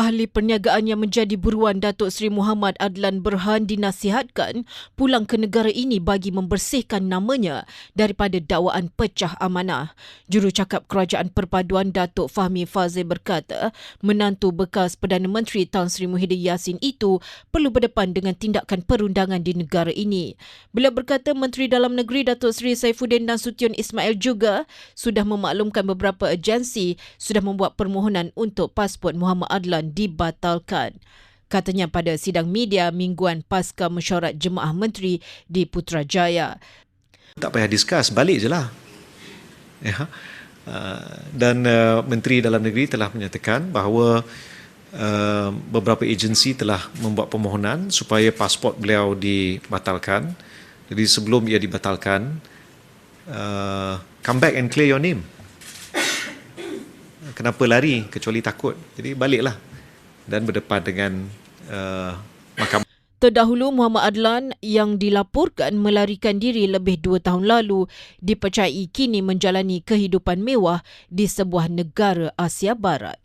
Ahli perniagaan yang menjadi buruan Datuk Seri Muhammad Adlan Berhan dinasihatkan pulang ke negara ini bagi membersihkan namanya daripada dakwaan pecah amanah. Jurucakap Kerajaan Perpaduan Datuk Fahmi Fazil berkata, menantu bekas Perdana Menteri Tan Sri Muhyiddin Yassin itu perlu berdepan dengan tindakan perundangan di negara ini. Beliau berkata Menteri Dalam Negeri Datuk Seri Saifuddin Nasution Ismail juga sudah memaklumkan beberapa agensi sudah membuat permohonan untuk pasport Muhammad Adlan dibatalkan. Katanya pada sidang media mingguan pasca mesyuarat Jemaah Menteri di Putrajaya. Tak payah discuss, balik je lah. Ya. Uh, dan uh, Menteri Dalam Negeri telah menyatakan bahawa uh, beberapa agensi telah membuat permohonan supaya pasport beliau dibatalkan. Jadi sebelum ia dibatalkan, come back and clear your name. Kenapa lari kecuali takut? Jadi baliklah dan berdepan dengan uh, mahkamah. Terdahulu Muhammad Adlan yang dilaporkan melarikan diri lebih dua tahun lalu dipercayai kini menjalani kehidupan mewah di sebuah negara Asia Barat.